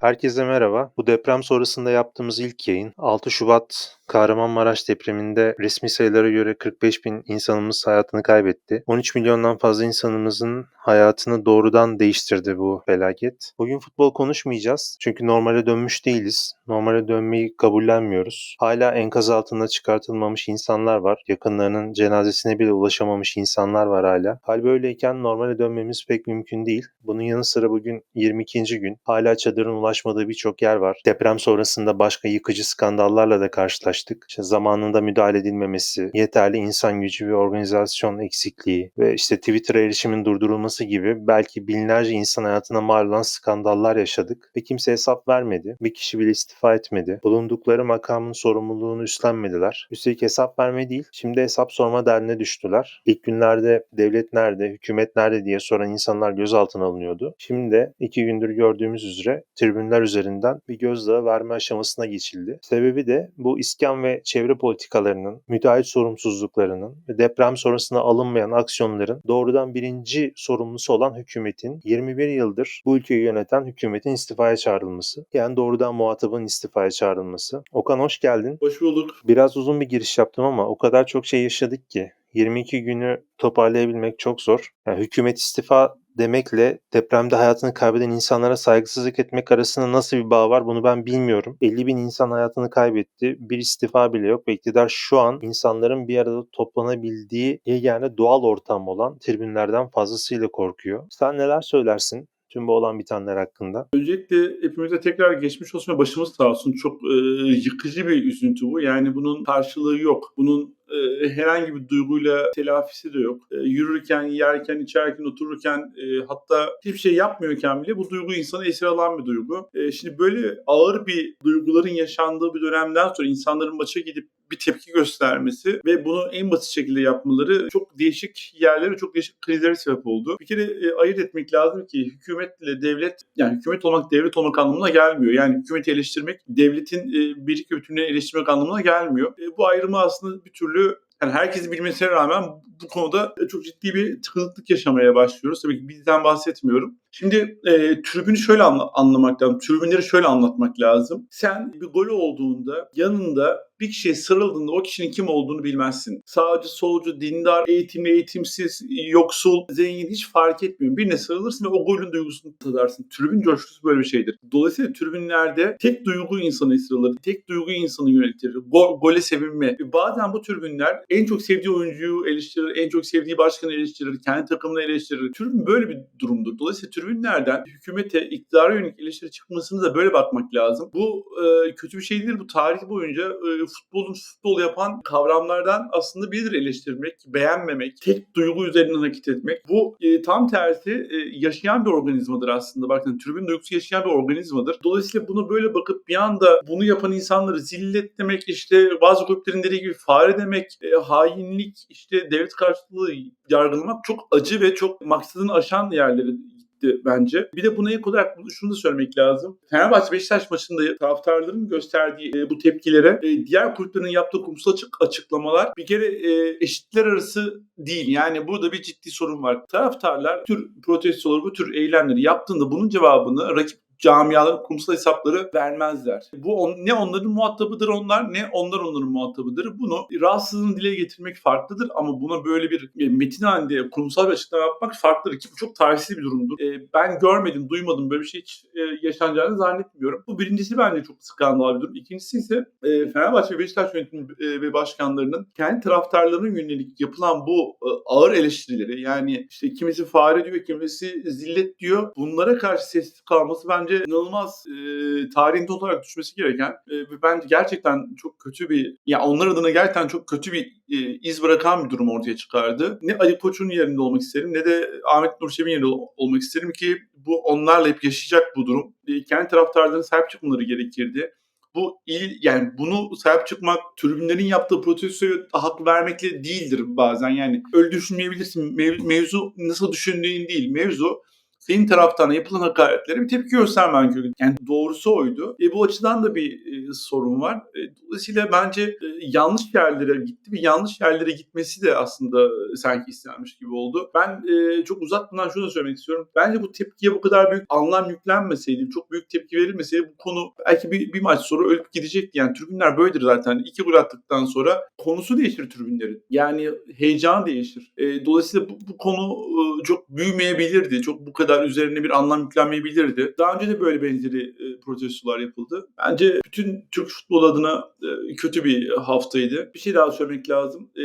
Herkese merhaba. Bu deprem sonrasında yaptığımız ilk yayın 6 Şubat Kahramanmaraş depreminde resmi sayılara göre 45 bin insanımız hayatını kaybetti. 13 milyondan fazla insanımızın hayatını doğrudan değiştirdi bu felaket. Bugün futbol konuşmayacağız. Çünkü normale dönmüş değiliz. Normale dönmeyi kabullenmiyoruz. Hala enkaz altında çıkartılmamış insanlar var. Yakınlarının cenazesine bile ulaşamamış insanlar var hala. Hal böyleyken normale dönmemiz pek mümkün değil. Bunun yanı sıra bugün 22. gün. Hala çadırın ulaşmadığı birçok yer var. Deprem sonrasında başka yıkıcı skandallarla da karşılaştık. İşte zamanında müdahale edilmemesi, yeterli insan gücü ve organizasyon eksikliği ve işte Twitter erişimin durdurulması gibi belki binlerce insan hayatına mal olan skandallar yaşadık ve kimse hesap vermedi. Bir kişi bile istifa etmedi. Bulundukları makamın sorumluluğunu üstlenmediler. Üstelik hesap verme değil, şimdi hesap sorma derdine düştüler. İlk günlerde devlet nerede, hükümet nerede diye soran insanlar gözaltına alınıyordu. Şimdi de iki gündür gördüğümüz üzere tribünler üzerinden bir gözdağı verme aşamasına geçildi. Sebebi de bu iskan ve çevre politikalarının, müteahhit sorumsuzluklarının ve deprem sonrasında alınmayan aksiyonların doğrudan birinci sorumlusu olan hükümetin 21 yıldır bu ülkeyi yöneten hükümetin istifaya çağrılması. Yani doğrudan muhatabın istifaya çağrılması. Okan hoş geldin. Hoş bulduk. Biraz uzun bir giriş yaptım ama o kadar çok şey yaşadık ki 22 günü toparlayabilmek çok zor. Yani hükümet istifa demekle depremde hayatını kaybeden insanlara saygısızlık etmek arasında nasıl bir bağ var bunu ben bilmiyorum. 50 bin insan hayatını kaybetti. Bir istifa bile yok ve iktidar şu an insanların bir arada toplanabildiği yegane doğal ortam olan tribünlerden fazlasıyla korkuyor. Sen neler söylersin? Tüm bu olan bitenler hakkında. Öncelikle hepimize tekrar geçmiş olsun ve başımız sağ olsun. Çok e, yıkıcı bir üzüntü bu. Yani bunun karşılığı yok. Bunun e, herhangi bir duyguyla telafisi de yok. E, yürürken, yerken, içerken, otururken e, hatta hiçbir şey yapmıyorken bile bu duygu insanı esir alan bir duygu. E, şimdi böyle ağır bir duyguların yaşandığı bir dönemden sonra insanların maça gidip bir tepki göstermesi ve bunu en basit şekilde yapmaları çok değişik yerlere, çok değişik krizlere sebep oldu. Bir kere e, ayırt etmek lazım ki hükümetle devlet, yani hükümet olmak devlet olmak anlamına gelmiyor. Yani hükümeti eleştirmek devletin e, birlik ve bütünlüğünü eleştirmek anlamına gelmiyor. E, bu ayrımı aslında bir türlü yani herkesin bilmesine rağmen bu konuda çok ciddi bir tıkınıklık yaşamaya başlıyoruz. Tabii ki bizden bahsetmiyorum. Şimdi e, tribünü şöyle anla- anlamak lazım. Tribünleri şöyle anlatmak lazım. Sen bir gol olduğunda yanında bir kişiye sarıldığında o kişinin kim olduğunu bilmezsin. Sağcı, solcu, dindar, eğitimli, eğitimsiz, yoksul, zengin hiç fark etmiyor. Birine sarılırsın ve o golün duygusunu tadarsın. Tribün coşkusu böyle bir şeydir. Dolayısıyla tribünlerde tek duygu insanı esir. Tek duygu insanı yönetilir. Go- gole sevinme. Bazen bu tribünler en çok sevdiği oyuncuyu eleştirir, en çok sevdiği başkanı eleştirir, kendi takımını eleştirir. Tribün böyle bir durumdur. Dolayısıyla tribünlerden hükümete, iktidara yönelik eleştiri çıkmasını da böyle bakmak lazım. Bu e, kötü bir şey değil. Bu tarih boyunca e, futbolun futbol yapan kavramlardan aslında biridir eleştirmek, beğenmemek, tek duygu üzerinden hareket etmek. Bu e, tam tersi e, yaşayan bir organizmadır aslında. Bakın tribün duygusu yaşayan bir organizmadır. Dolayısıyla buna böyle bakıp bir anda bunu yapan insanları zillet demek, işte bazı kulüplerin dediği gibi fare demek, e, hainlik, işte devlet karşılığı yargılamak çok acı ve çok maksadını aşan yerleri gitti bence. Bir de buna ek olarak şunu da söylemek lazım. Fenerbahçe Beşiktaş maçında taraftarların gösterdiği e, bu tepkilere e, diğer kulüplerin yaptığı kurumsal açık açıklamalar bir kere e, eşitler arası değil. Yani burada bir ciddi sorun var. Taraftarlar tür protestoları, bu tür eylemleri yaptığında bunun cevabını rakip camiaların kurumsal hesapları vermezler. Bu on, ne onların muhatabıdır onlar ne onlar onların muhatabıdır. Bunu rahatsızlığını dile getirmek farklıdır ama buna böyle bir e, metin halinde kurumsal bir açıklama yapmak farklıdır ki bu çok tarihsiz bir durumdur. E, ben görmedim, duymadım böyle bir şey hiç e, yaşanacağını zannetmiyorum. Bu birincisi bence çok skandal bir durum. İkincisi ise e, Fenerbahçe ve Beşiktaş yönetimi e, ve başkanlarının kendi taraftarlarına yönelik yapılan bu e, ağır eleştirileri yani işte kimisi fare diyor, kimisi zillet diyor. Bunlara karşı sessiz kalması bence bence inanılmaz e, tarihinde olarak düşmesi gereken e, ve bence gerçekten çok kötü bir ya yani onlar adına gerçekten çok kötü bir e, iz bırakan bir durum ortaya çıkardı. Ne Ali Koç'un yerinde olmak isterim ne de Ahmet Nurşev'in yerinde olmak isterim ki bu onlarla hep yaşayacak bu durum. E, kendi taraftarlarının sahip çıkmaları gerekirdi bu il yani bunu sahip çıkmak tribünlerin yaptığı protestoya hak vermekle değildir bazen yani öyle düşünmeyebilirsin Mev, mevzu nasıl düşündüğün değil mevzu senin taraftarına yapılan hakaretlere bir tepki göstermen gerekiyor. Yani doğrusu oydu. E, bu açıdan da bir e, sorun var. E, dolayısıyla bence e, yanlış yerlere gitti ve yanlış yerlere gitmesi de aslında e, sanki istenmiş gibi oldu. Ben e, çok uzatmadan şunu da söylemek istiyorum. Bence bu tepkiye bu kadar büyük anlam yüklenmeseydi, çok büyük tepki verilmeseydi bu konu belki bir, bir maç sonra ölüp gidecekti. Yani tribünler böyledir zaten. İki gol attıktan sonra konusu değişir tribünlerin. Yani heyecan değişir. E, dolayısıyla bu, bu konu e, çok büyümeyebilirdi. Çok bu kadar üzerine bir anlam yüklenmeyebilirdi. Daha önce de böyle benzeri e, protestolar yapıldı. Bence bütün Türk futbol adına e, kötü bir haftaydı. Bir şey daha söylemek lazım. E,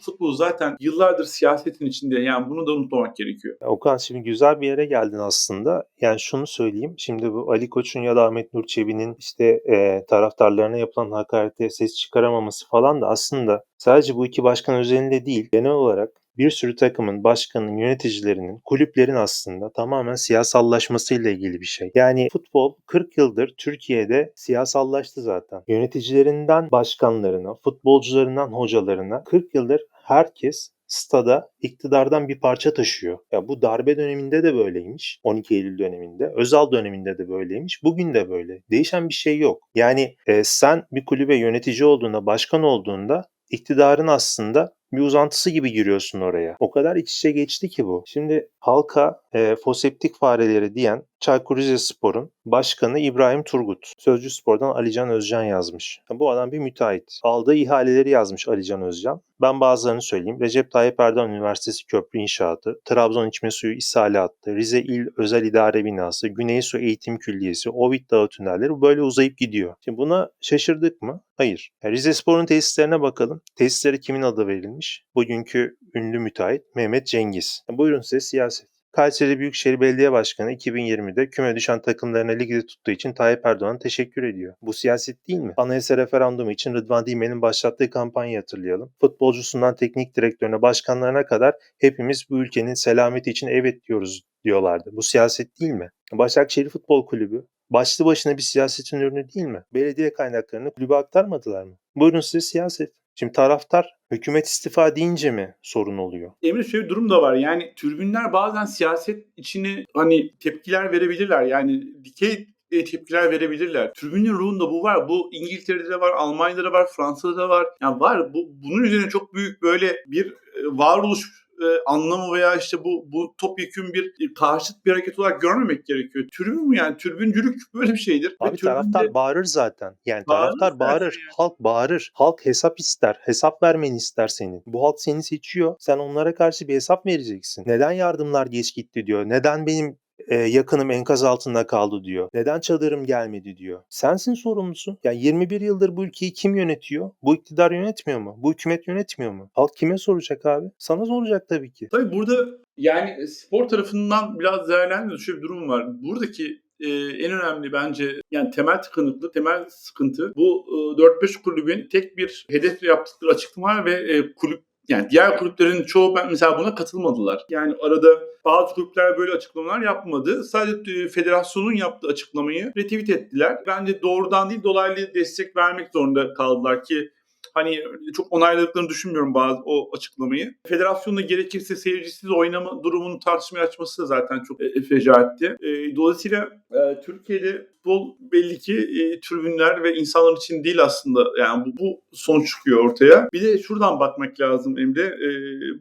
futbol zaten yıllardır siyasetin içinde. Yani bunu da unutmamak gerekiyor. Okan şimdi güzel bir yere geldin aslında. Yani şunu söyleyeyim. Şimdi bu Ali Koç'un ya da Ahmet Nur Çebi'nin işte e, taraftarlarına yapılan hakarete ses çıkaramaması falan da aslında sadece bu iki başkan özelinde değil. Genel olarak bir sürü takımın, başkanın, yöneticilerinin, kulüplerin aslında tamamen siyasallaşmasıyla ilgili bir şey. Yani futbol 40 yıldır Türkiye'de siyasallaştı zaten. Yöneticilerinden başkanlarına, futbolcularından hocalarına 40 yıldır herkes stada iktidardan bir parça taşıyor. Ya bu darbe döneminde de böyleymiş. 12 Eylül döneminde. Özal döneminde de böyleymiş. Bugün de böyle. Değişen bir şey yok. Yani e, sen bir kulübe yönetici olduğunda, başkan olduğunda iktidarın aslında bir uzantısı gibi giriyorsun oraya. O kadar iç içe geçti ki bu. Şimdi halka e, foseptik fareleri diyen Çaykur Rizespor'un başkanı İbrahim Turgut. Sözcü Spor'dan Alican Özcan yazmış. Bu adam bir müteahhit. Aldığı ihaleleri yazmış Alican Özcan. Ben bazılarını söyleyeyim. Recep Tayyip Erdoğan Üniversitesi köprü inşaatı, Trabzon içme suyu ishali hattı, Rize İl Özel İdare Binası, Güneysu Eğitim Külliyesi, Ovid Dağı tünelleri böyle uzayıp gidiyor. Şimdi buna şaşırdık mı? Hayır. Rize Spor'un tesislerine bakalım. Tesislere kimin adı verilmiş? Bugünkü ünlü müteahhit Mehmet Cengiz. Buyurun size siyaset. Kayseri Büyükşehir Belediye Başkanı 2020'de küme düşen takımlarına ligde tuttuğu için Tayyip Erdoğan'a teşekkür ediyor. Bu siyaset değil mi? Anayasa referandumu için Rıdvan Dilmen'in başlattığı kampanyayı hatırlayalım. Futbolcusundan teknik direktörüne, başkanlarına kadar hepimiz bu ülkenin selameti için evet diyoruz diyorlardı. Bu siyaset değil mi? Başakşehir Futbol Kulübü başlı başına bir siyasetin ürünü değil mi? Belediye kaynaklarını kulübe aktarmadılar mı? Buyurun size siyaset. Şimdi taraftar hükümet istifa deyince mi sorun oluyor? Emre şöyle bir durum da var. Yani tribünler bazen siyaset içine hani tepkiler verebilirler. Yani dikey e, tepkiler verebilirler. Tribünün ruhunda bu var. Bu İngiltere'de de var, Almanya'da da var, Fransa'da da var. Yani var. Bu bunun üzerine çok büyük böyle bir e, varoluş e, anlamı veya işte bu bu topyekün bir e, karşıt bir hareket olarak görmemek gerekiyor. Tribün mü yani? Tribüncülük böyle bir şeydir. Abi Ve taraftar tribünde- bağırır zaten. Yani Bağırır taraftar bağırır. yani. Halk bağırır. Halk hesap ister. Hesap vermeni ister senin. Bu halk seni seçiyor. Sen onlara karşı bir hesap vereceksin. Neden yardımlar geç gitti diyor. Neden benim e, yakınım enkaz altında kaldı diyor. Neden çadırım gelmedi diyor. Sensin sorumlusu. Yani 21 yıldır bu ülkeyi kim yönetiyor? Bu iktidar yönetmiyor mu? Bu hükümet yönetmiyor mu? Halk kime soracak abi? Sana soracak tabii ki. Tabii burada yani spor tarafından biraz değerlendirilmiş şöyle bir durum var. Buradaki e, en önemli bence yani temel tıkanıklık, temel sıkıntı bu e, 4-5 kulübün tek bir hedefle yaptıkları açıklama ve e, kulüp yani diğer kulüplerin çoğu ben mesela buna katılmadılar. Yani arada bazı kulüpler böyle açıklamalar yapmadı. Sadece e, federasyonun yaptığı açıklamayı retweet ettiler. Bence doğrudan değil dolaylı destek vermek zorunda kaldılar ki hani çok onayladıklarını düşünmüyorum bazı o açıklamayı. Federasyonda gerekirse seyircisiz oynama durumunu tartışmaya açması da zaten çok e, fecaatti. E, dolayısıyla e, Türkiye'de futbol belli ki e, tribünler ve insanlar için değil aslında. Yani bu, bu sonuç çıkıyor ortaya. Bir de şuradan bakmak lazım Emre. E,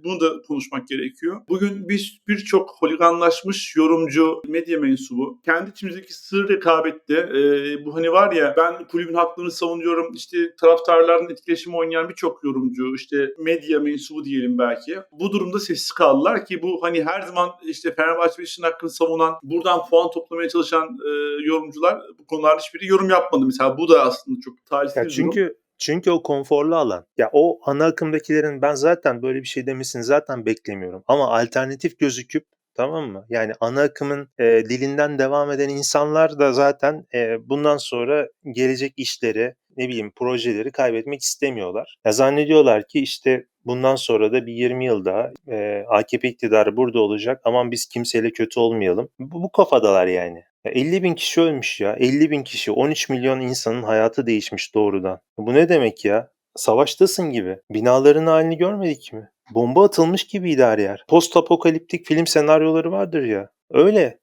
bunu da konuşmak gerekiyor. Bugün biz birçok holiganlaşmış yorumcu, medya mensubu kendi içimizdeki sır rekabette e, bu hani var ya ben kulübün haklarını savunuyorum işte taraftarların etkileşimi oynayan birçok yorumcu işte medya mensubu diyelim belki. Bu durumda sessiz kaldılar ki bu hani her zaman işte Fenerbahçe ve işin hakkını savunan buradan puan toplamaya çalışan e, yorumcular bu konularda hiçbiri yorum yapmadı. Mesela bu da aslında çok talihsiz Ya bir durum. çünkü çünkü o konforlu alan. Ya o ana akımdakilerin ben zaten böyle bir şey demesini zaten beklemiyorum. Ama alternatif gözüküp tamam mı? Yani ana akımın e, dilinden devam eden insanlar da zaten e, bundan sonra gelecek işleri, ne bileyim projeleri kaybetmek istemiyorlar. Ya zannediyorlar ki işte bundan sonra da bir 20 yıl daha e, AKP iktidarı burada olacak. Aman biz kimseyle kötü olmayalım. Bu, bu kafadalar yani. Ya 50 bin kişi ölmüş ya. 50 bin kişi. 13 milyon insanın hayatı değişmiş doğrudan. Bu ne demek ya? Savaştasın gibi. Binaların halini görmedik mi? Bomba atılmış gibiydi her yer. Post apokaliptik film senaryoları vardır ya. Öyle.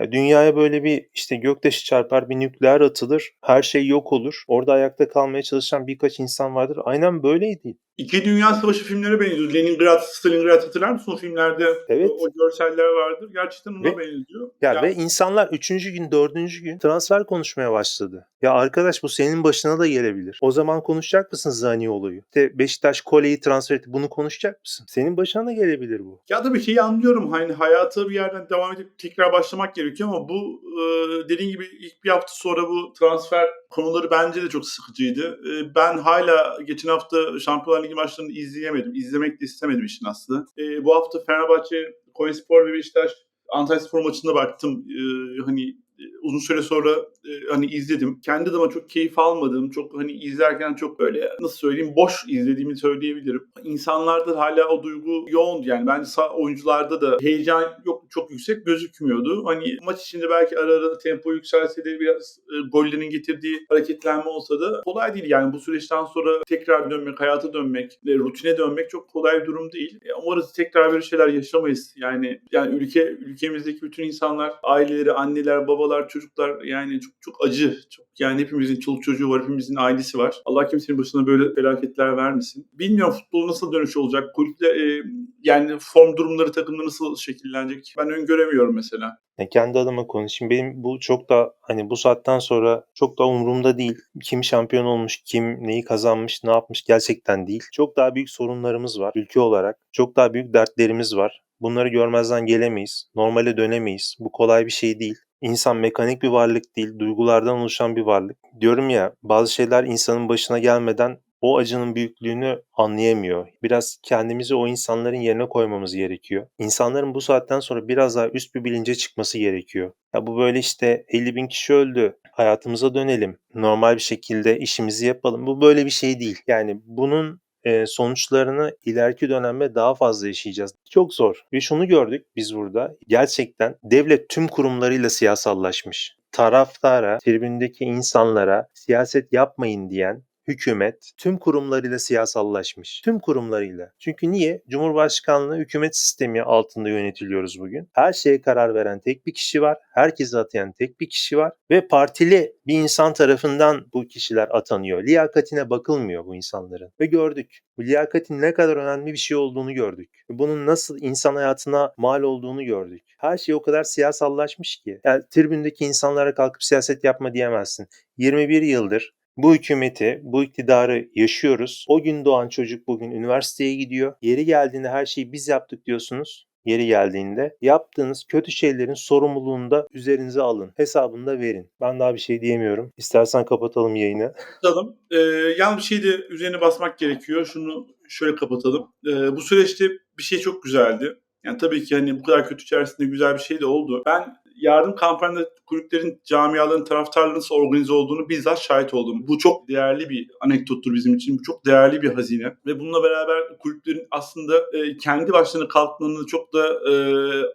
Ya dünyaya böyle bir işte göktaşı çarpar, bir nükleer atılır, her şey yok olur. Orada ayakta kalmaya çalışan birkaç insan vardır. Aynen böyleydi. İki Dünya Savaşı filmlere benziyor. Leningrad, Stalingrad hatırlar mısın o filmlerde? Evet. O, o görseller vardır. Gerçekten ona Ve- benziyor. Ya Ya- ve insanlar üçüncü gün, dördüncü gün transfer konuşmaya başladı. Ya arkadaş bu senin başına da gelebilir. O zaman konuşacak mısın Zani olayı? İşte Beşiktaş Kole'yi transfer etti. Bunu konuşacak mısın? Senin başına da gelebilir bu. Ya bir şeyi anlıyorum. Hani hayata bir yerden devam edip tekrar başlamak gerekiyor ama bu e, dediğin gibi ilk bir hafta sonra bu transfer konuları bence de çok sıkıcıydı. E, ben hala geçen hafta Şampiyonlar Ligi maçlarını izleyemedim. İzlemek de istemedim işin aslında. E, bu hafta Fenerbahçe, Konyaspor ve Beşiktaş Antalyaspor maçına baktım. E, hani uzun süre sonra e, hani izledim. Kendi adıma çok keyif almadığım, çok hani izlerken çok böyle nasıl söyleyeyim boş izlediğimi söyleyebilirim. İnsanlarda hala o duygu yoğun yani bence oyuncularda da heyecan yok çok yüksek gözükmüyordu. Hani maç içinde belki ara ara tempo yükselse de biraz e, gollerin getirdiği hareketlenme olsa da kolay değil yani bu süreçten sonra tekrar dönmek, hayata dönmek, rutine dönmek çok kolay bir durum değil. E, umarız tekrar böyle şeyler yaşamayız. Yani yani ülke ülkemizdeki bütün insanlar, aileleri, anneler, babalar, çocuklar yani çok çok acı. Çok yani hepimizin çoluk çocuğu var, hepimizin ailesi var. Allah kimsenin başına böyle felaketler vermesin. Bilmiyorum futbol nasıl dönüş olacak? Kulüple e, yani form durumları takımda nasıl şekillenecek? Ben öngöremiyorum mesela. Ya kendi adıma konuşayım. Benim bu çok da hani bu saatten sonra çok da umurumda değil. Kim şampiyon olmuş, kim neyi kazanmış, ne yapmış gerçekten değil. Çok daha büyük sorunlarımız var ülke olarak. Çok daha büyük dertlerimiz var. Bunları görmezden gelemeyiz. Normale dönemeyiz. Bu kolay bir şey değil. İnsan mekanik bir varlık değil, duygulardan oluşan bir varlık. Diyorum ya, bazı şeyler insanın başına gelmeden o acının büyüklüğünü anlayamıyor. Biraz kendimizi o insanların yerine koymamız gerekiyor. İnsanların bu saatten sonra biraz daha üst bir bilince çıkması gerekiyor. Ya bu böyle işte 50 bin kişi öldü. Hayatımıza dönelim. Normal bir şekilde işimizi yapalım. Bu böyle bir şey değil. Yani bunun sonuçlarını ileriki dönemde daha fazla yaşayacağız. Çok zor. Ve şunu gördük biz burada. Gerçekten devlet tüm kurumlarıyla siyasallaşmış. Taraftara, tribündeki insanlara siyaset yapmayın diyen hükümet tüm kurumlarıyla siyasallaşmış. Tüm kurumlarıyla. Çünkü niye? Cumhurbaşkanlığı hükümet sistemi altında yönetiliyoruz bugün. Her şeye karar veren tek bir kişi var. Herkesi atayan tek bir kişi var. Ve partili bir insan tarafından bu kişiler atanıyor. Liyakatine bakılmıyor bu insanların. Ve gördük. Bu liyakatin ne kadar önemli bir şey olduğunu gördük. Bunun nasıl insan hayatına mal olduğunu gördük. Her şey o kadar siyasallaşmış ki. Yani tribündeki insanlara kalkıp siyaset yapma diyemezsin. 21 yıldır bu hükümeti, bu iktidarı yaşıyoruz. O gün doğan çocuk bugün üniversiteye gidiyor. Yeri geldiğinde her şeyi biz yaptık diyorsunuz. Yeri geldiğinde yaptığınız kötü şeylerin sorumluluğunu da üzerinize alın. Hesabını da verin. Ben daha bir şey diyemiyorum. İstersen kapatalım yayını. Kapatalım. Ee, yalnız bir şey de üzerine basmak gerekiyor. Şunu şöyle kapatalım. Ee, bu süreçte bir şey çok güzeldi. Yani tabii ki hani bu kadar kötü içerisinde güzel bir şey de oldu. Ben yardım kampanyada kulüplerin, camiaların, taraftarların nasıl organize olduğunu bizzat şahit oldum. Bu çok değerli bir anekdottur bizim için. Bu çok değerli bir hazine. Ve bununla beraber kulüplerin aslında e, kendi başlarına kalkmanını çok da e,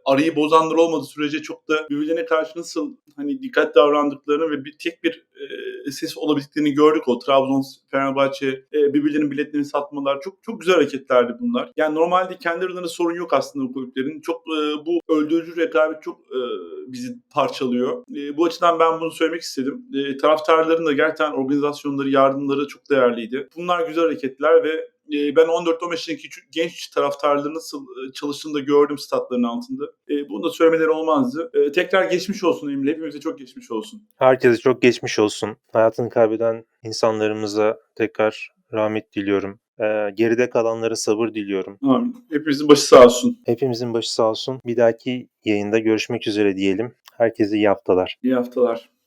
arayı bozanlar olmadığı sürece çok da birbirlerine karşı nasıl hani dikkat davrandıklarını ve bir tek bir e, ses olabildiklerini gördük o. Trabzon, Fenerbahçe e, birbirlerinin biletlerini satmalar. Çok çok güzel hareketlerdi bunlar. Yani normalde kendi aralarında sorun yok aslında bu kulüplerin. Çok e, bu öldürücü rekabet çok e, bizi parçalıyor. E, bu açıdan ben bunu söylemek istedim. E, taraftarların da gerçekten organizasyonları, yardımları çok değerliydi. Bunlar güzel hareketler ve e, ben 14-15 yaşındaki genç taraftarların nasıl e, çalıştığını da gördüm statların altında. E, bunu da söylemeleri olmazdı. Tekrar geçmiş olsun Emre. Hepimize çok geçmiş olsun. Herkese çok geçmiş olsun. Hayatını kaybeden insanlarımıza tekrar rahmet diliyorum. Geride kalanlara sabır diliyorum. Amin. Hepimizin başı sağ olsun. Hepimizin başı sağ olsun. Bir dahaki yayında görüşmek üzere diyelim. Herkese iyi haftalar. İyi haftalar.